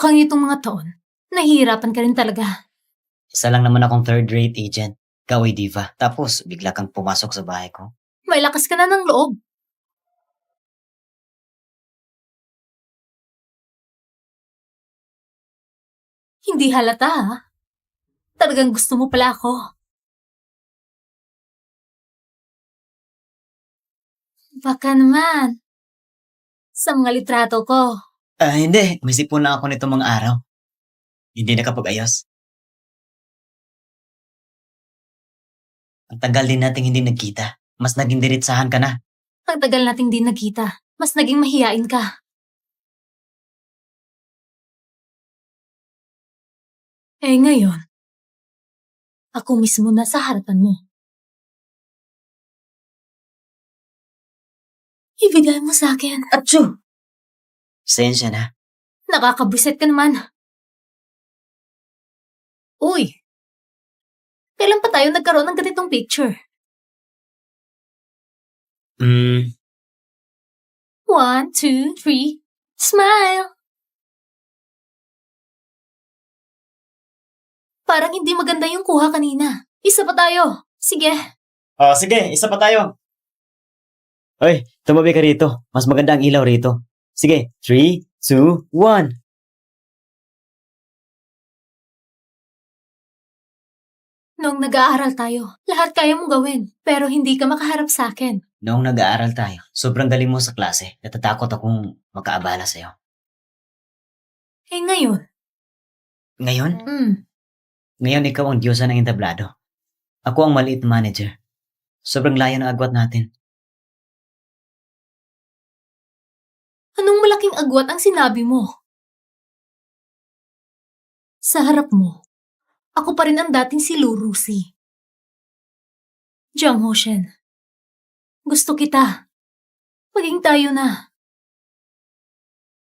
Mukhang itong mga taon, nahihirapan ka rin talaga. Isa lang naman akong third-rate agent. Ikaw ay diva. Tapos, bigla kang pumasok sa bahay ko. May lakas ka na ng loob. Hindi halata ha. Talagang gusto mo pala ako. Baka naman. Sa mga litrato ko. Ah, hindi. May sipon na ako nito mga araw. Hindi nakapag-ayos. Ang tagal din nating hindi nagkita. Mas naging diritsahan ka na. Ang tagal nating di nagkita. Mas naging mahiyain ka. Eh ngayon, ako mismo na sa harapan mo. Ibigay mo sa akin. Atsu! Sensya na. Nakakabwisit ka naman. Uy! Kailan pa tayo nagkaroon ng ganitong picture? Hmm, One, two, three, smile! Parang hindi maganda yung kuha kanina. Isa pa tayo. Sige. Oh, sige, isa pa tayo. Hoy, tumabi ka rito. Mas maganda ang ilaw rito. Sige, 3, 2, 1. Noong nag-aaral tayo, lahat kaya mong gawin, pero hindi ka makaharap sa akin. Noong nag-aaral tayo, sobrang galing mo sa klase. Natatakot akong makaabala sa'yo. Eh ngayon, Ngayon, hmm, ngayon ikaw ang diyosa ng entablado. Ako ang maliit na manager. Sobrang layo ng agwat natin. Anong malaking agwat ang sinabi mo? Sa harap mo, ako pa rin ang dating si Lurusi. Jiang Hoshen, gusto kita. Maging tayo na.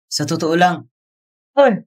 Sa totoo lang. Hoy,